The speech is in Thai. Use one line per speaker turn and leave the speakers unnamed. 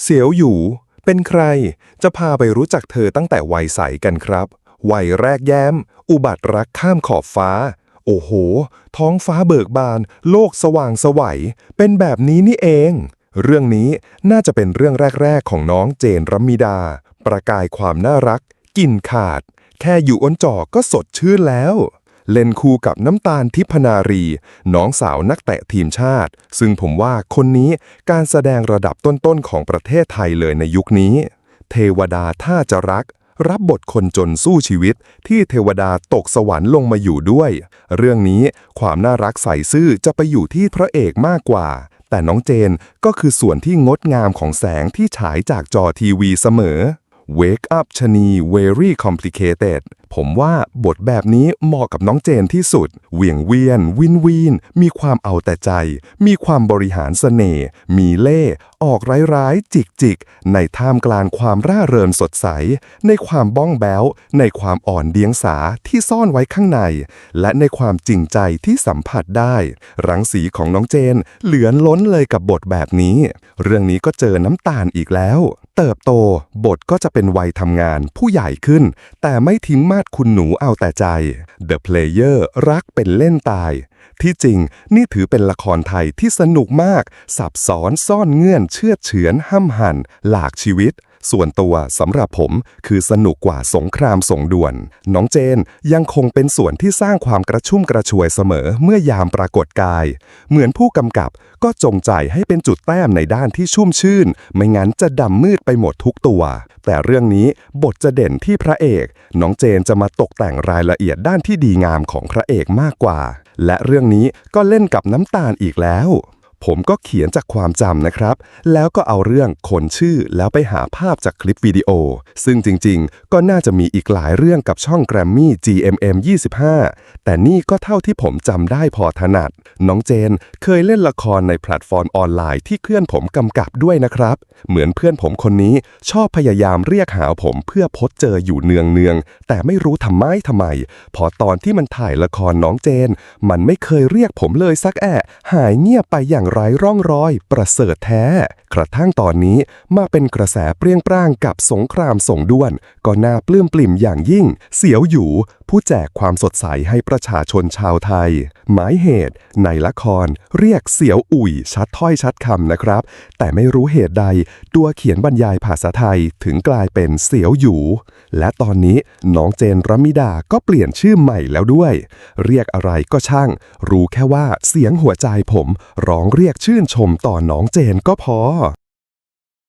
เสียวหยูเป็นใคร จะพาไปรู้จักเธอตั้งแต่วัยใสกันครับ วัยแรกแย้ม อุบัติรักข้ามขอบฟ้า โอ้โห ท้องฟ้าเบิกบาน โลกสว่างสวัย เป็นแบบนี้นี่เอง เรื่องนี้น่าจะเป็นเรื่องแรก ๆ ของน้องเจนรัมมิดา ประกายความน่ารัก กินขาด แค่อยู่อ้นจอก็สดชื่นแล้ว เล่นคู่กับน้ำตาลทิพนารี น้องสาวนักเตะทีมชาติ ซึ่งผมว่าคนนี้การแสดงระดับต้นๆของประเทศไทยเลยในยุคนี้ เทวดาถ้าจะรัก รับบทคนจนสู้ชีวิต ที่เทวดาตกสวรรค์ลงมาอยู่ด้วย เรื่องนี้ความน่ารักใสซื่อจะไปอยู่ที่พระเอกมากกว่า แต่น้องเจนก็คือส่วนที่งดงามของแสงที่ฉายจากจอทีวีเสมอ Wake up ชะนี very complicated ผมว่าบทแบบนี้เหมาะกับน้องเจนที่สุด เวียงเวียน วินวีน มีความเอาแต่ใจ มีความบริหารเสน่ห์ มีเล่ ออกร้ายๆ จิกจิก ในท่ามกลางความร่าเริงสดใส ในความบ้องแบ้ว ในความอ่อนเดียงสาที่ซ่อนไว้ข้างใน และในความจริงใจที่สัมผัสได้ รังสีของน้องเจน เหลือนล้นเลยกับบทแบบนี้ เรื่องนี้ก็เจอน้ำตาลอีกแล้ว เติบโตบทก็จะเป็นวัยทำงานผู้ใหญ่ขึ้น แต่ไม่ทิ้งมาดคุณหนูเอาแต่ใจ The Player รักเป็นเล่นตาย ที่จริงนี่ถือเป็นละครไทยที่สนุกมาก สับซ้อนซ่อนเงื่อนเชื่อเฉือนห้ำหันหลากชีวิต ส่วนตัวสำหรับผมคือสนุกกว่าสงครามส่งด่วน น้องเจนยังคงเป็นส่วนที่สร้างความกระชุ่มกระชวยเสมอเมื่อยามปรากฏกาย เหมือนผู้กำกับก็จงใจให้เป็นจุดแต้มในด้านที่ชุ่มชื่น ไม่งั้นจะดำมืดไปหมดทุกตัว แต่เรื่องนี้บทจะเด่นที่พระเอก น้องเจนจะมาตกแต่งรายละเอียดด้านที่ดีงามของพระเอกมากกว่า และเรื่องนี้ก็เล่นกับน้ำตาลอีกแล้ว ผมก็เขียนจากความจำนะครับ แล้วก็เอาเรื่องคนชื่อแล้วไปหาภาพจากคลิปวิดีโอ ซึ่งจริงๆ ก็น่าจะมีอีกหลายเรื่องกับช่องแกรมมี่ GMM 25 แต่นี่ก็เท่าที่ผมจำได้พอถนัด น้องเจนเคยเล่นละครในแพลตฟอร์มออนไลน์ที่เพื่อนผมกำกับด้วยนะครับ เหมือนเพื่อนผมคนนี้ชอบพยายามเรียกหาผมเพื่อพบเจออยู่เนืองเนืองๆแต่ไม่รู้ทำไมทำไม พอตอนที่มันถ่ายละครน้องเจน มันไม่เคยเรียกผมเลยสักแอะหายเงียบไปอย่างไร้ร่องรอย ประเสริฐแท้ กระทั่งตอนนี้มาเป็นกระแสเปรี้ยงปร้างกับสงครามส่งด้วน ก็น่าปลื้มปลิ่มอย่างยิ่ง เสียวอยู่ ผู้แจกความสดใสให้ประชาชนชาวไทย หมายเหตุ ในละคร เรียกเสียวอุ่ย ชัดถ้อยชัดคำนะครับ แต่ไม่รู้เหตุใด ตัวเขียนบรรยายภาษาไทยถึงกลายเป็นเสียวอยู่ และตอนนี้น้องเจนรัมมิดาก็เปลี่ยนชื่อใหม่แล้วด้วย เรียกอะไรก็ช่าง รู้แค่ว่าเสียงหัวใจผมร้องเรียกชื่นชมต่อน้องเจนก็พอ